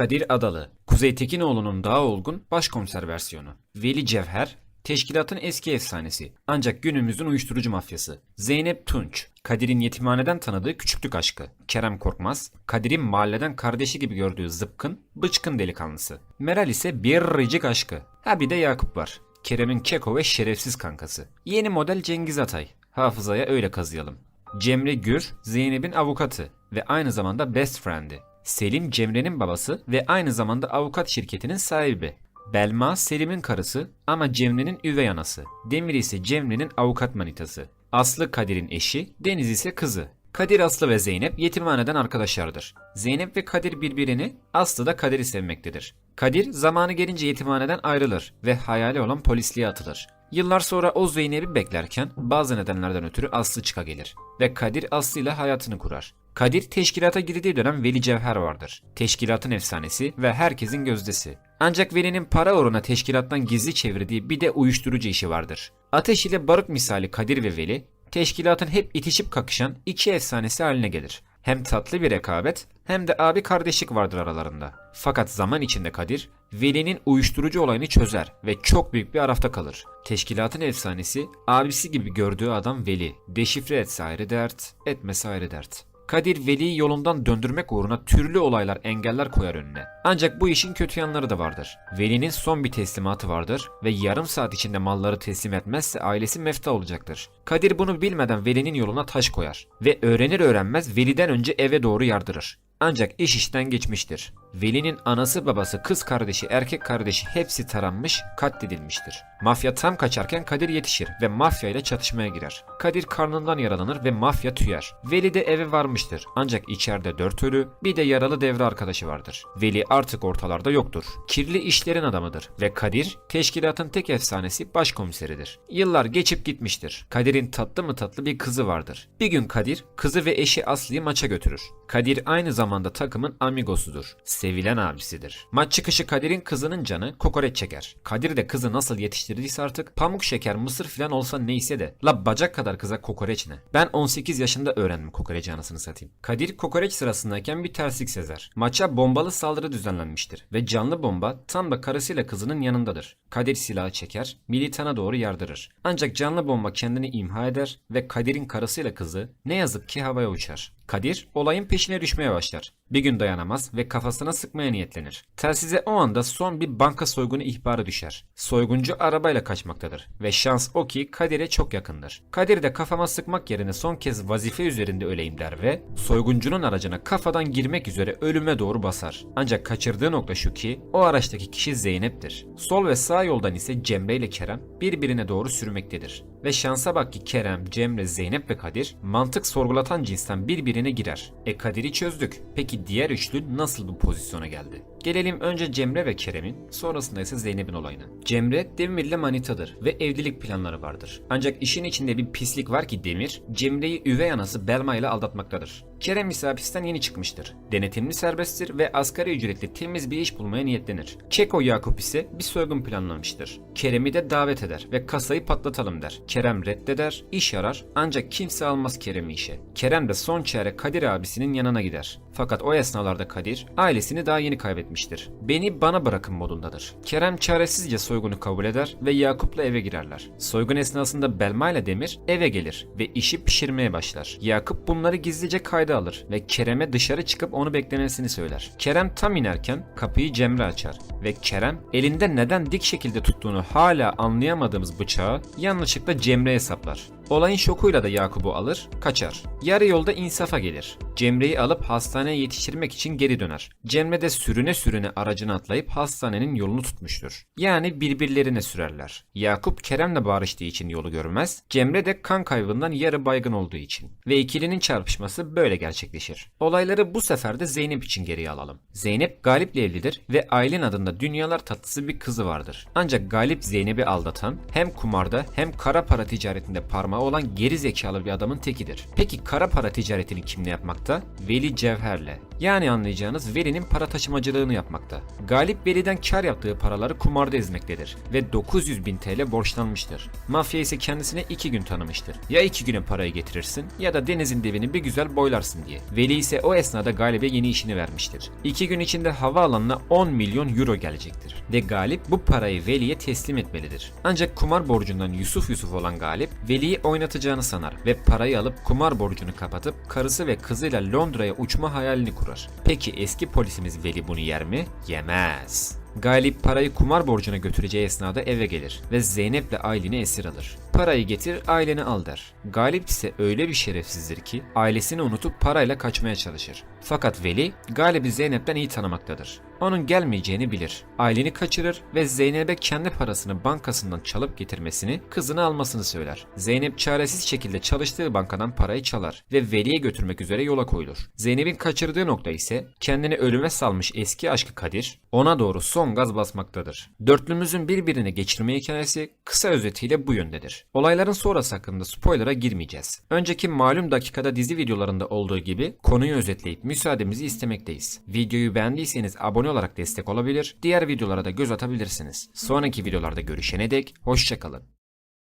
Kadir Adalı, Kuzey Tekinoğlu'nun daha olgun başkomiser versiyonu. Veli Cevher, teşkilatın eski efsanesi ancak günümüzün uyuşturucu mafyası. Zeynep Tunç, Kadir'in yetimhaneden tanıdığı küçüklük aşkı. Kerem Korkmaz, Kadir'in mahalleden kardeşi gibi gördüğü zıpkın, bıçkın delikanlısı. Meral ise biricik aşkı. Ha bir de Yakup var. Kerem'in keko ve şerefsiz kankası. Yeni model Cengiz Atay. Hafızaya öyle kazıyalım. Cemre Gür, Zeynep'in avukatı ve aynı zamanda best friend'i. Selim Cemre'nin babası ve aynı zamanda avukat şirketinin sahibi. Belma Selim'in karısı ama Cemre'nin üvey anası. Demir ise Cemre'nin avukat manitası. Aslı Kadir'in eşi, Deniz ise kızı. Kadir Aslı ve Zeynep yetimhaneden arkadaşlardır. Zeynep ve Kadir birbirini, Aslı da Kadir'i sevmektedir. Kadir zamanı gelince yetimhaneden ayrılır ve hayali olan polisliğe atılır. Yıllar sonra o Zeynep'i beklerken bazı nedenlerden ötürü Aslı çıka gelir ve Kadir Aslı ile hayatını kurar. Kadir teşkilata girdiği dönem Veli Cevher vardır. Teşkilatın efsanesi ve herkesin gözdesi. Ancak Veli'nin para uğruna teşkilattan gizli çevirdiği bir de uyuşturucu işi vardır. Ateş ile barut misali Kadir ve Veli, teşkilatın hep itişip kakışan iki efsanesi haline gelir. Hem tatlı bir rekabet hem de abi kardeşlik vardır aralarında. Fakat zaman içinde Kadir, Veli'nin uyuşturucu olayını çözer ve çok büyük bir arafta kalır. Teşkilatın efsanesi, abisi gibi gördüğü adam Veli. Deşifre etse ayrı dert, etmese ayrı dert. Kadir Veli'yi yolundan döndürmek uğruna türlü olaylar engeller koyar önüne. Ancak bu işin kötü yanları da vardır. Veli'nin son bir teslimatı vardır ve yarım saat içinde malları teslim etmezse ailesi mefta olacaktır. Kadir bunu bilmeden Veli'nin yoluna taş koyar ve öğrenir öğrenmez Veli'den önce eve doğru yardırır. Ancak iş işten geçmiştir. Veli'nin anası babası, kız kardeşi, erkek kardeşi hepsi taranmış, katledilmiştir. Mafya tam kaçarken Kadir yetişir ve mafya ile çatışmaya girer. Kadir karnından yaralanır ve mafya tüyer. Veli de eve varmıştır. Ancak içeride dört ölü, bir de yaralı devre arkadaşı vardır. Veli artık ortalarda yoktur. Kirli işlerin adamıdır ve Kadir teşkilatın tek efsanesi başkomiseridir. Yıllar geçip gitmiştir. Kadir'in tatlı mı tatlı bir kızı vardır. Bir gün Kadir kızı ve eşi Aslı'yı maça götürür. Kadir aynı zamanda takımın amigosudur. Sevilen abisidir. Maç çıkışı Kadir'in kızının canı kokoreç çeker. Kadir de kızı nasıl yetiştirdiyse artık pamuk şeker mısır filan olsa neyse de la bacak kadar kıza kokoreç ne? Ben 18 yaşında öğrendim kokoreci anasını satayım. Kadir kokoreç sırasındayken bir terslik sezer. Maça bombalı saldırı düzenlenmiştir ve canlı bomba tam da karısıyla kızının yanındadır. Kadir silahı çeker, militana doğru yardırır. Ancak canlı bomba kendini imha eder ve Kadir'in karısıyla kızı ne yazık ki havaya uçar. Kadir olayın peşine düşmeye başlar. Bir gün dayanamaz ve kafasına sıkmaya niyetlenir. Telsize o anda son bir banka soygunu ihbarı düşer. Soyguncu arabayla kaçmaktadır ve şans o ki Kadir'e çok yakındır. Kadir de kafama sıkmak yerine son kez vazife üzerinde öleyim der ve soyguncunun aracına kafadan girmek üzere ölüme doğru basar. Ancak kaçırdığı nokta şu ki o araçtaki kişi Zeynep'tir. Sol ve sağ yoldan ise Cemre ile Kerem birbirine doğru sürmektedir. Ve şansa bak ki Kerem, Cemre, Zeynep ve Kadir mantık sorgulatan cinsten birbirine girer. E Kadir'i çözdük. Peki diğer üçlü nasıl bu pozisyona geldi? Gelelim önce Cemre ve Kerem'in, sonrasında ise Zeynep'in olayına. Cemre, Demir'le manitadır ve evlilik planları vardır. Ancak işin içinde bir pislik var ki Demir, Cemre'yi üvey anası Belma ile aldatmaktadır. Kerem ise hapisten yeni çıkmıştır. Denetimli serbesttir ve asgari ücretli temiz bir iş bulmaya niyetlenir. Keko Yakup ise bir soygun planlamıştır. Kerem'i de davet eder ve kasayı patlatalım der. Kerem reddeder, iş arar ancak kimse almaz Kerem'i işe. Kerem de son çare Kadir abisinin yanına gider. Fakat o esnalarda Kadir ailesini daha yeni kaybetmiştir. Beni bana bırakın modundadır. Kerem çaresizce soygunu kabul eder ve Yakup'la eve girerler. Soygun esnasında Belma ile Demir eve gelir ve işi pişirmeye başlar. Yakup bunları gizlice kayda alır ve Kerem'e dışarı çıkıp onu beklemesini söyler. Kerem tam inerken kapıyı Cemre açar ve Kerem elinde neden dik şekilde tuttuğunu hala anlayamadığımız bıçağı yanlışlıkla Cemre'ye saplar. Olayın şokuyla da Yakup'u alır, kaçar. Yarı yolda insafa gelir. Cemre'yi alıp hastaneye yetiştirmek için geri döner. Cemre de sürüne sürüne aracına atlayıp hastanenin yolunu tutmuştur. Yani birbirlerine sürerler. Yakup Kerem'le bağırıştığı için yolu görmez. Cemre de kan kaybından yarı baygın olduğu için. Ve ikilinin çarpışması böyle gerçekleşir. Olayları bu sefer de Zeynep için geriye alalım. Zeynep Galip'le evlidir ve Aylin adında dünyalar tatlısı bir kızı vardır. Ancak Galip Zeynep'i aldatan hem kumarda hem kara para ticaretinde parmağı olan geri zekalı bir adamın tekidir. Peki kara para ticaretini kimle yapmakta? Veli Cevher'le. Yani anlayacağınız Veli'nin para taşımacılığını yapmakta. Galip Veli'den kar yaptığı paraları kumarda ezmektedir ve 900 bin TL borçlanmıştır. Mafya ise kendisine 2 gün tanımıştır. Ya 2 güne parayı getirirsin ya da denizin dibini bir güzel boylarsın diye. Veli ise o esnada Galip'e yeni işini vermiştir. 2 gün içinde havaalanına 10 milyon euro gelecektir. Ve Galip bu parayı Veli'ye teslim etmelidir. Ancak kumar borcundan Yusuf Yusuf olan Galip, Veli'yi oynatacağını sanar ve parayı alıp kumar borcunu kapatıp karısı ve kızıyla Londra'ya uçma hayalini kurar. Peki eski polisimiz Veli bunu yer mi? Yemez. Galip parayı kumar borcuna götüreceği esnada eve gelir ve Zeynep'le Aylin'i esir alır. Parayı getir aileni al der. Galip ise öyle bir şerefsizdir ki ailesini unutup parayla kaçmaya çalışır. Fakat Veli Galip'i Zeynep'ten iyi tanımaktadır. Onun gelmeyeceğini bilir. Aileni kaçırır ve Zeynep'e kendi parasını bankasından çalıp getirmesini, kızını almasını söyler. Zeynep çaresiz şekilde çalıştığı bankadan parayı çalar ve Veli'ye götürmek üzere yola koyulur. Zeynep'in kaçırdığı nokta ise kendini ölüme salmış eski aşkı Kadir ona doğru son gaz basmaktadır. Dörtlümüzün birbirini geçirme hikayesi kısa özetiyle bu yöndedir. Olayların sonrası hakkında spoiler'a girmeyeceğiz. Önceki malum dakikada dizi videolarında olduğu gibi konuyu özetleyip müsaademizi istemekteyiz. Videoyu beğendiyseniz abone olarak destek olabilir, diğer videolara da göz atabilirsiniz. Sonraki videolarda görüşene dek hoşçakalın.